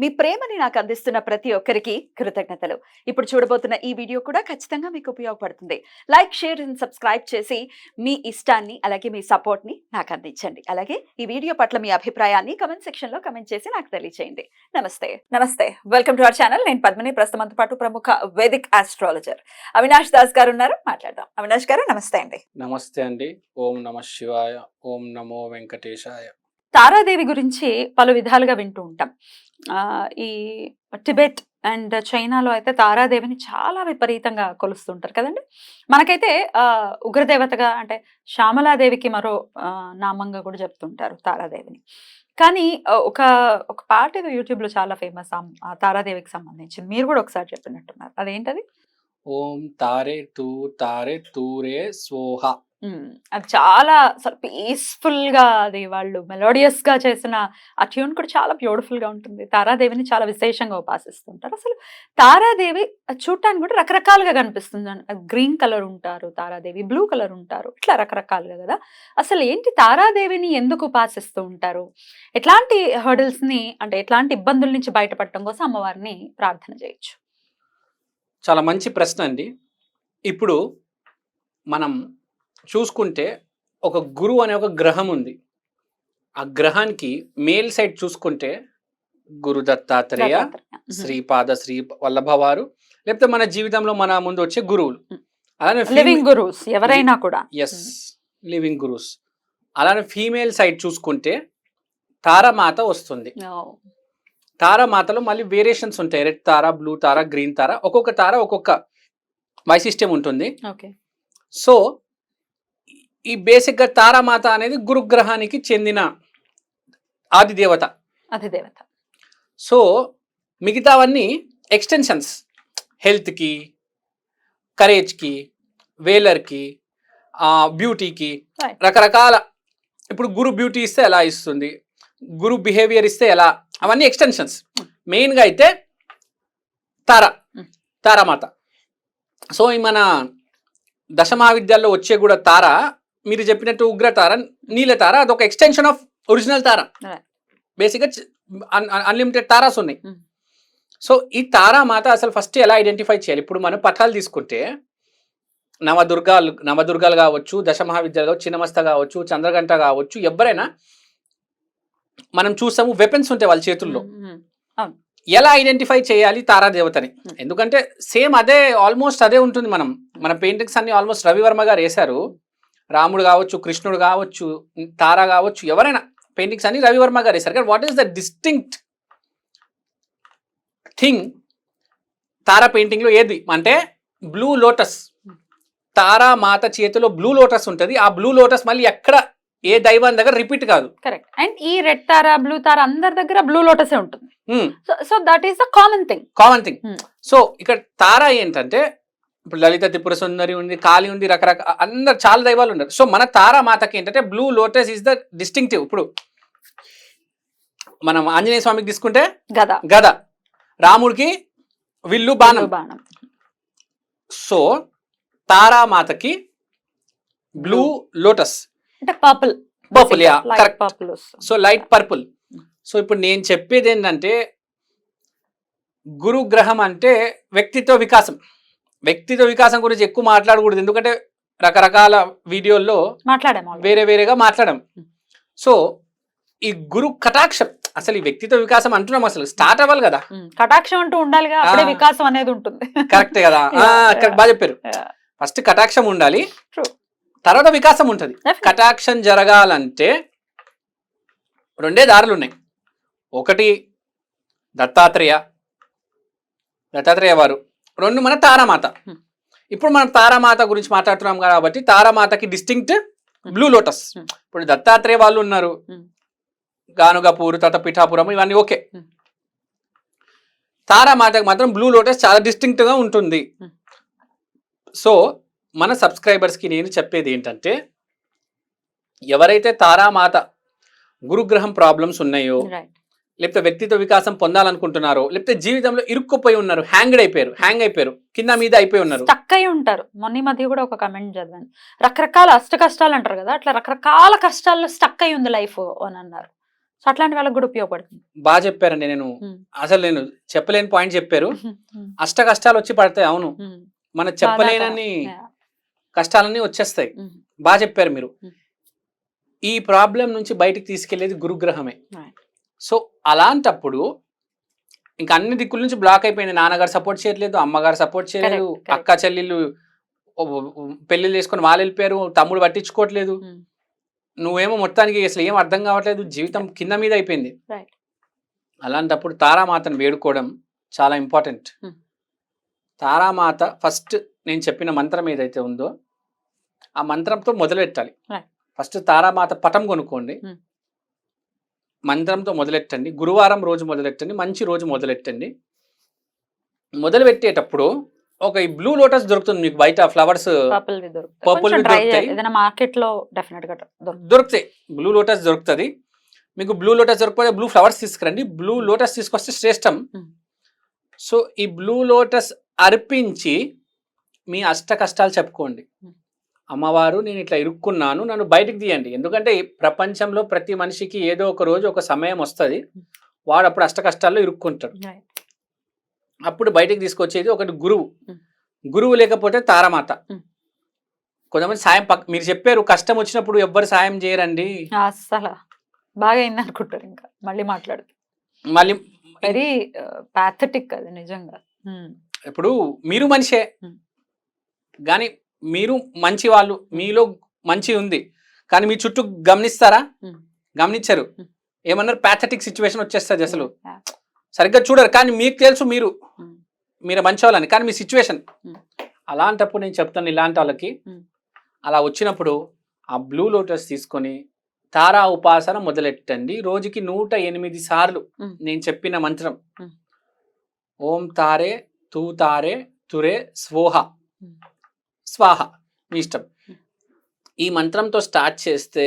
మీ ప్రేమని నాకు అందిస్తున్న ప్రతి ఒక్కరికి కృతజ్ఞతలు. ఇప్పుడు చూడబోతున్న ఈ వీడియో కూడా ఖచ్చితంగా మీకు ఉపయోగపడుతుంది. లైక్ షేర్ అండ్ సబ్స్క్రైబ్ చేసి మీ ఇష్టాన్ని అలాగే మీ సపోర్ట్ని నాకు అందించండి. అలాగే ఈ వీడియో పట్ల మీ అభిప్రాయాన్ని కమెంట్ సెక్షన్లో కమెంట్ చేసి నాకు తెలియజేయండి నమస్తే. నమస్తే. Welcome to our channel. నేను పద్మని. ప్రస్తుతం పాటు ప్రముఖ వేదిక్ ఆస్ట్రాలజర్ అవినాష్ దాస్ గారు ఉన్నారు. మాట్లాడదాం. అవినాష్ గారు నమస్తే అండి. నమస్తే అండి. ఓం నమ శివాయ. ఓం నమో వెంకటేశాయ. తారాదేవి గురించి పలు విధాలుగా వింటూ ఉంటాం. ఈ టిబెట్ అండ్ చైనాలో అయితే తారాదేవిని చాలా విపరీతంగా కొలుస్తుంటారు కదండి. మనకైతే ఉగ్రదేవతగా అంటే శ్యామలాదేవికి మరో నామంగా కూడా చెప్తుంటారు తారాదేవిని. కానీ ఒక ఒక పాట యూట్యూబ్లో చాలా ఫేమస్ ఆ తారాదేవికి సంబంధించింది. మీరు కూడా ఒకసారి చెప్పినట్టున్నారు. అదేంటది? ఓం తారే తూ తారే తూరే స్వోహ. అది చాలా అసలు పీస్ఫుల్గా అది వాళ్ళు మెలోడియస్గా చేసిన ఆ ట్యూన్ కూడా చాలా బ్యూటిఫుల్గా ఉంటుంది. తారాదేవిని చాలా విశేషంగా ఉపాసిస్తుంటారు. అసలు తారాదేవి చూడటానికి కూడా రకరకాలుగా కనిపిస్తుంది. గ్రీన్ కలర్ ఉంటారు తారాదేవి బ్లూ కలర్ ఉంటారు ఇట్లా రకరకాలుగా కదా. అసలు ఏంటి తారాదేవిని ఎందుకు ఉపాసిస్తూ ఉంటారు? ఎట్లాంటి హర్డిల్స్ని అంటే ఎట్లాంటి ఇబ్బందుల నుంచి బయటపడటం కోసం అమ్మవారిని ప్రార్థన చేయొచ్చు? చాలా మంచి ప్రశ్న అండి. ఇప్పుడు మనం చూసుకుంటే ఒక గురువు అనే ఒక గ్రహం ఉంది. ఆ గ్రహానికి మేల్ సైడ్ చూసుకుంటే గురు దత్తాత్రేయ శ్రీపాద శ్రీ వల్లభవారు లేకపోతే మన జీవితంలో మన ముందు వచ్చే గురువులు. అలానే లివింగ్ గురూస్ ఎవరైనా కూడా. ఎస్ లివింగ్ గురుస్ అలానే ఫీమేల్ సైడ్ చూసుకుంటే తారమాత వస్తుంది. తారామాతలో మళ్ళీ వేరియేషన్స్ ఉంటాయి. Red Tara blue Tara green Tara ఒక్కొక్క తార ఒక్కొక్క వైశిష్ట్యం ఉంటుంది. సో ఈ బేసిక్గా తారామాత అనేది గురుగ్రహానికి చెందిన ఆది దేవత. అది దేవత. సో మిగతావన్నీ ఎక్స్టెన్షన్స్. హెల్త్కి కరేజ్కి వేలర్కి బ్యూటీకి. రకరకాల ఇప్పుడు గురు బ్యూటీ ఇస్తే ఎలా ఇస్తుంది? గురు బిహేవియర్ ఇస్తే ఎలా? అవన్నీ ఎక్స్టెన్షన్స్. మెయిన్గా అయితే తార. Mm. తారామాత. సో ఈ మన దశ మహావిద్యాల్లో వచ్చే కూడా తార మీరు చెప్పినట్టు ఉగ్ర తార నీల తార అదొక extension of original Tara Right. బేసిక్గా అన్లిమిటెడ్ తారాస్ ఉన్నాయి. సో ఈ తారామాత అసలు ఫస్ట్ ఎలా ఐడెంటిఫై చేయాలి ఇప్పుడు మనం పటాలు తీసుకుంటే నవదుర్గాలు నవదుర్గాలు కావచ్చు దశ మహావిద్యాలు కావచ్చు చిన్నమస్త కావచ్చు చంద్రగంట కావచ్చు ఎవరైనా మనం చూసాము వెపన్స్ ఉంటాయి వాళ్ళ చేతుల్లో. ఎలా ఐడెంటిఫై చేయాలి తారాదేవతని Hmm. ఎందుకంటే సేమ్ అదే ఆల్మోస్ట్ అదే ఉంటుంది మనం మన పెయింటింగ్స్ అన్ని ఆల్మోస్ట్ రవివర్మ గారు వేశారు రాముడు కావచ్చు కృష్ణుడు కావచ్చు తార కావచ్చు ఎవరైనా పెయింటింగ్స్ అన్ని రవివర్మ గారు. వేశారు కానీ what is the distinct thing Tara పెయింటింగ్లో ఏది? అంటే బ్లూ లోటస్ తారా మాత చేతిలో బ్లూ లోటస్ ఉంటుంది. ఆ బ్లూ లోటస్ మళ్ళీ ఎక్కడ ఏ దైవం దగ్గర రిపీట్ కాదు. కరెక్ట్ అండ్ ఈ రెడ్ తార బ్లూ తార అందరి దగ్గర బ్లూ లోటసే ఉంటుంది. So that is the common thing common thing. So ఇక్కడ తార ఏంటంటే ఇప్పుడు లలిత త్రిపుర సుందరి ఉంది కాళీ ఉంది రకరకాల అందరు చాలా దైవాలు ఉన్నారు. సో మన తారా మాతకి ఏంటంటే blue lotus is the distinctive ఇప్పుడు మనం ఆంజనేయ స్వామికి తీసుకుంటే గదా. గద. రాముడికి విల్లు బాణం. బాణం. సో తారా మాతకి బ్లూ లోటస్ అంటే purple correct. Purple so light purple so ఇప్పుడు నేను చెప్పేది ఏంటంటే గురు గ్రహం అంటే వ్యక్తిత్వ వికాసం. వ్యక్తిత్వ వికాసం గురించి ఎక్కువ మాట్లాడకూడదు ఎందుకంటే రకరకాల వీడియోల్లో మాట్లాడాము already. వేరే వేరేగా మాట్లాడడం సో ఈ గురు కటాక్షం అసలు ఈ వ్యక్తిత్వ వికాసం అంటున్నాం అసలు స్టార్ట్ అవ్వాలి కదా మ్మ్. కటాక్షం అంటూ అప్పుడే Ah. వికాసం అనేది ఉంటుంది కరెక్ట్ కదా yeah. బాగా చెప్పారు. ఫస్ట్ కటాక్షం ఉండాలి. తర్వాత వికాసం ఉంటుంది. కటాక్షం జరగాలంటే రెండే దారులు ఉన్నాయి ఒకటి దత్తాత్రేయ దత్తాత్రేయ వారు రెండు మన తారామాత. ఇప్పుడు మనం తారామాత గురించి మాట్లాడుతున్నాం కాబట్టి తారామాతకి డిస్టింక్ట్ బ్లూ లోటస్. ఇప్పుడు దత్తాత్రేయ వాళ్ళు ఉన్నారు. గానుగపూర్ తర్వాత పిఠాపురం ఇవన్నీ ఓకే. తారామాతకి మాత్రం బ్లూ లోటస్ చాలా distinct గా ఉంటుంది. సో మన సబ్స్క్రైబర్స్కి నేను చెప్పేది ఏంటంటే ఎవరైతే తారామాత గురుగ్రహం ప్రాబ్లమ్స్ ఉన్నాయో. లేకపోతే వ్యక్తిత్వ వికాసం పొందాలనుకుంటున్నారో లేకపోతే జీవితంలో ఇరుక్కుపోయి ఉన్నారు హ్యాంగ్డ్ అయిపోయారు హ్యాంగ్ అయిపోయారు కింద మీద అయిపోయి ఉన్నారు. స్టక్ అయి ఉంటారు. మొన్న మధ్య కూడా ఒక కమెంట్ చదివాను. రకరకాల అష్ట కష్టాలు అంటారు కదా అట్లా రకరకాల కష్టాల్లో స్టక్ అయి ఉంది లైఫ్ అని అన్నారు. సో అట్లాంటి వాళ్ళకి కూడా ఉపయోగపడుతుంది. బాగా చెప్పారండి నేను. ఉమ్. అసలు నేను చెప్పలేని పాయింట్ చెప్పారు. ఉమ్, అష్ట కష్టాలు వచ్చి పడతాయి అవును. మన చెప్పలేనని. కష్టాలన్నీ వచ్చేస్తాయి. బాగా చెప్పారు మీరు. Hmm. ఈ ప్రాబ్లం నుంచి బయటికి తీసుకెళ్ళేది గురుగ్రహమే. సో అలాంటప్పుడు ఇంకా అన్ని దిక్కుల నుంచి బ్లాక్ అయిపోయింది నాన్నగారు సపోర్ట్ చేయట్లేదు అమ్మగారు సపోర్ట్ చేయలేదు. అక్క చెల్లెళ్ళు పెళ్ళిళ్ళు చేసుకొని వాళ్ళు వెళ్ళిపోయారు తమ్ముడు పట్టించుకోవట్లేదు ఉమ్, నువ్వేమో మొత్తానికి అసలు ఏం అర్థం కావట్లేదు జీవితం కింద మీద అయిపోయింది. అలాంటప్పుడు తారామాతను వేడుకోవడం చాలా ఇంపార్టెంట్ Hmm. తారామాత ఫస్ట్ నేను చెప్పిన మంత్రం ఏదైతే ఉందో ఆ మంత్రంతో మొదలు పెట్టాలి. ఫస్ట్ తారామాత పటం కొనుక్కోండి Hmm. మంత్రంతో మొదలెట్టండి. గురువారం రోజు మొదలెట్టండి. మంచి రోజు మొదలెట్టండి. మొదలు పెట్టేటప్పుడు ఒక ఈ బ్లూ లోటస్ దొరుకుతుంది మీకు బయట ఫ్లవర్స్ పర్పుల్ దొరుకుతాయి. మార్కెట్లో డెఫినెట్గా బ్లూ లోటస్ దొరుకుతుంది. మీకు బ్లూ లోటస్ దొరకకపోతే బ్లూ ఫ్లవర్స్ తీసుకురండి. బ్లూ లోటస్ తీసుకొస్తే శ్రేష్టం. Hmm. సో ఈ బ్లూ లోటస్ అర్పించి మీ అష్ట కష్టాలు చెప్పుకోండి. Hmm. అమ్మవారు నేను ఇట్లా ఇరుక్కున్నాను నన్ను బయటికి తీయండి. ఎందుకంటే ప్రపంచంలో ప్రతి మనిషికి ఏదో ఒక రోజు ఒక సమయం వస్తుంది. వాడు అప్పుడు అష్ట కష్టాల్లో ఇరుక్కుంటాడు. అప్పుడు బయటికి తీసుకొచ్చేది ఒకటి గురువు. Hmm. గురువు లేకపోతే తారమాత. Hmm. కొంతమంది సాయం పక్ మీరు చెప్పారు కష్టం వచ్చినప్పుడు ఎవ్వరు సాయం చేయరండి. అస్సలు. బాగా అయింది అనుకుంటారు ఇంకా. మళ్ళీ మాట్లాడు మళ్ళీ వెరీ ప్యాథటిక్ అది నిజంగా. ఇప్పుడు మీరు మనిషే. Hmm. కానీ మీరు మంచి వాళ్ళు మీలో మంచి ఉంది కానీ మీ చుట్టూ గమనిస్తారా. గమనించరు. ఏమన్నారు ప్యాథటిక్ సిచ్యువేషన్ వచ్చేస్తుంది అసలు. సరిగ్గా చూడరు కానీ మీకు తెలుసు మీరు. మీరు మంచి వాళ్ళని కానీ మీ సిచ్యువేషన్. అలాంటప్పుడు నేను చెప్తాను ఇలాంటి వాళ్ళకి. అలా వచ్చినప్పుడు ఆ బ్లూ లోటస్ తీసుకొని తారా ఉపాసన మొదలెట్టండి రోజుకి నూట ఎనిమిది సార్లు. నేను చెప్పిన మంత్రం. ఓం తారే తూ తారే తురే స్వోహ. స్వాహ మీ ఇష్టం. ఈ మంత్రంతో స్టార్ట్ చేస్తే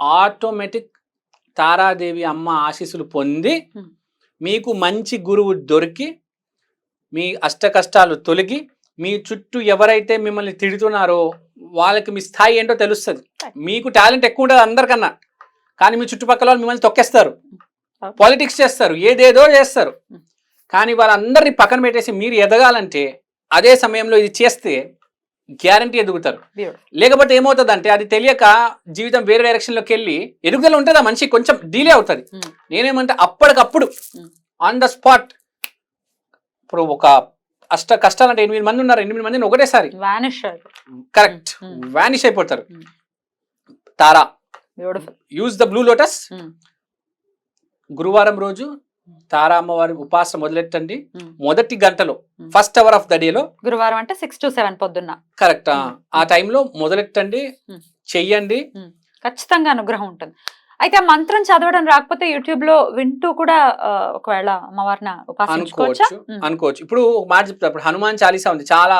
ఆటోమేటిక్ తారాదేవి అమ్మ ఆశీస్సులు పొంది. మీకు మంచి గురువు దొరికి మీ అష్ట కష్టాలు తొలగి మీ చుట్టూ ఎవరైతే మిమ్మల్ని తిడుతున్నారో వాళ్ళకి మీ స్థాయి ఏంటో తెలుస్తుంది మీకు టాలెంట్ ఎక్కువ ఉంటుంది అందరికన్నా కానీ మీ చుట్టుపక్కల వాళ్ళు మిమ్మల్ని తొక్కేస్తారు. పాలిటిక్స్ చేస్తారు ఏదేదో చేస్తారు. కానీ వాళ్ళందరినీ పక్కన పెట్టేసి మీరు ఎదగాలంటే అదే సమయంలో ఇది చేస్తే గ్యారంటీ ఎదుగుతారు. లేకపోతే ఏమవుతుంది అది తెలియక జీవితం వేరే డైరెక్షన్లోకి వెళ్ళి ఎదుగుదల ఉంటుంది ఆ మనిషి కొంచెం డిలే అవుతుంది. నేనేమంటే అప్పటికప్పుడు. ఆన్ ద స్పాట్ ఇప్పుడు ఒక అష్ట కష్టాలంటే ఎనిమిది మంది ఉన్నారు ఎనిమిది మందిని ఒకటేసారి కరెక్ట్. వానిష్ అయిపోతారు. Tara use the blue lotus గురువారం రోజు తారా అమ్మవారి ఉపాసన మొదలెట్టండి. మొదటి గంటలో. ఫస్ట్ అవర్ ఆఫ్ ద డేలో గురువారం అంటే సిక్స్ టు సెవెన్ పొద్దున్న. కరెక్ట్. ఆ టైంలో మొదలెట్టండి. చెయ్యండి. ఖచ్చితంగా అనుగ్రహం ఉంటుంది. అయితే ఆ మంత్రం చదవడం రాకపోతే యూట్యూబ్లో వింటూ కూడా ఒకవేళ అమ్మవారిని అనుకోవచ్చు. అనుకోవచ్చు. ఇప్పుడు ఒక మాట చెప్తా. ఇప్పుడు హనుమాన్ చాలీసా ఉంది. చాలా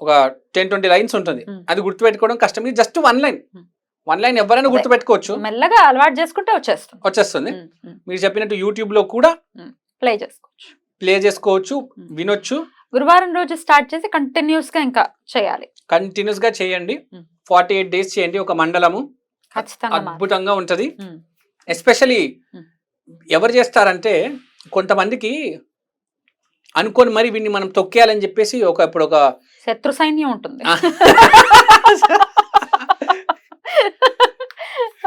ఒక టెన్ ట్వంటీ లైన్స్ ఉంటుంది. అది గుర్తుపెట్టుకోవడం కష్టం. ఇది just one line. One line ఎవరైనా. గుర్తుపెట్టుకోవచ్చు మెల్లగా అలవాటు చేసుకుంటే వచ్చేస్తుంది వచ్చేస్తుంది మీరు చెప్పినట్టు యూట్యూబ్లో కూడా ప్లే చేసుకోవచ్చు ప్లే చేసుకోవచ్చు. వినొచ్చు గురువారం రోజు స్టార్ట్ చేసి కంటిన్యూస్గా ఇంకా చేయాలి కంటిన్యూస్గా చేయండి. ఫార్టీ ఎయిట్ డేస్ చేయండి ఒక మండలము. అద్భుతంగా ఉంటది ఎస్పెషలీ. ఎవరు చేస్తారంటే కొంతమందికి అనుకోని మరి వీడిని మనం తొక్కేయాలని చెప్పేసి ఒక ఇప్పుడు ఒక శత్రు సైన్యం ఉంటుంది.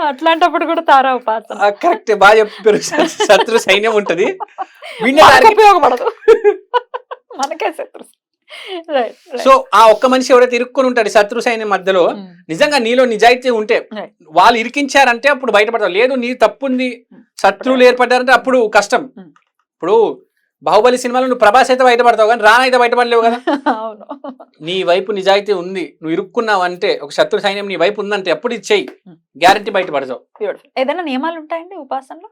అట్లాంటప్పుడు కూడా తారా ఉపాసన. కరెక్ట్. బాగా చెప్పారు. శత్రు సైన్యం ఉంటది. ఉపయోగపడదు. మనకే శత్రు. సో ఆ ఒక్క మనిషి ఎవరైతే ఇరుక్కొని ఉంటాడు శత్రు సైన్యం మధ్యలో నిజంగా నీలో నిజాయితీ ఉంటే. వాళ్ళు ఇరికించారంటే అప్పుడు బయటపడతారు. లేదు నీ తప్పుంది. Hmm. శత్రువులు ఏర్పడ్డారంటే అప్పుడు కష్టం. Hmm. ఇప్పుడు బాహుబలి సినిమాలో నువ్వు ప్రభాస్ అయితే బయటపడతావు కానీ రానా అయితే బయటపడలేవు కదా? అవును. నీ వైపు నిజాయితీ ఉంది నువ్వు ఇరుక్కున్నావు అంటే ఒక శత్రు సైన్యం నీ వైపు ఉందంటే చెయ్యి. Hmm. గ్యారంటీ బయటపడతావు. ఏదైనా నియమాలు ఉంటాయండి ఉపాసనలో?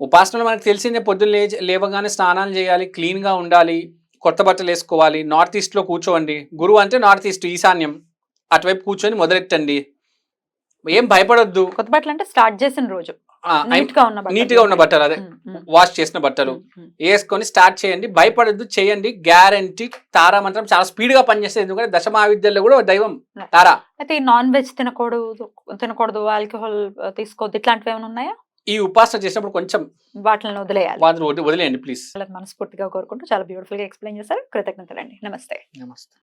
ఉపాసనలో మనకు తెలిసిందే పొద్దున్న లే లేవగానే స్నానాలు చేయాలి క్లీన్గా ఉండాలి కొత్త బట్టలు వేసుకోవాలి నార్త్ ఈస్ట్లో కూర్చోండి. గురువు అంటే నార్త్ ఈస్ట్ ఈశాన్యం. అటువైపు కూర్చొని మొదలెట్టండి. ఏం భయపడొద్దు. కొత్త బట్టలు అంటే స్టార్ట్ చేసిన రోజు. నీట్గా ఉన్న బట్టలు. అదే. వాష్ చేసిన బట్టలు. వేసుకొని స్టార్ట్ చేయండి. భయపడద్దు చేయండి. గ్యారంటీ తారా మంత్రం చాలా స్పీడ్గా పనిచేస్తుంది ఎందుకంటే దశ మహావిద్యల్లో కూడా ఒక దైవం తారా. అయితే ఈ నాన్ వెజ్ తినకూడదు తినకూడదు ఆల్కహాల్ తీసుకోవద్దు. ఇట్లాంటివి ఏమైనా ఉన్నాయా? ఈ ఉపాసన చేసినప్పుడు కొంచెం వాటిని వదిలేయాలి. వాళ్ళు వదిలేయండి ప్లీజ్. మనస్ఫూర్తిగా కోరుకుంటూ చాలా బ్యూటిఫుల్గా ఎక్స్ప్లెయిన్ చేశారు. కృతజ్ఞతలండి. నమస్తే. నమస్తే.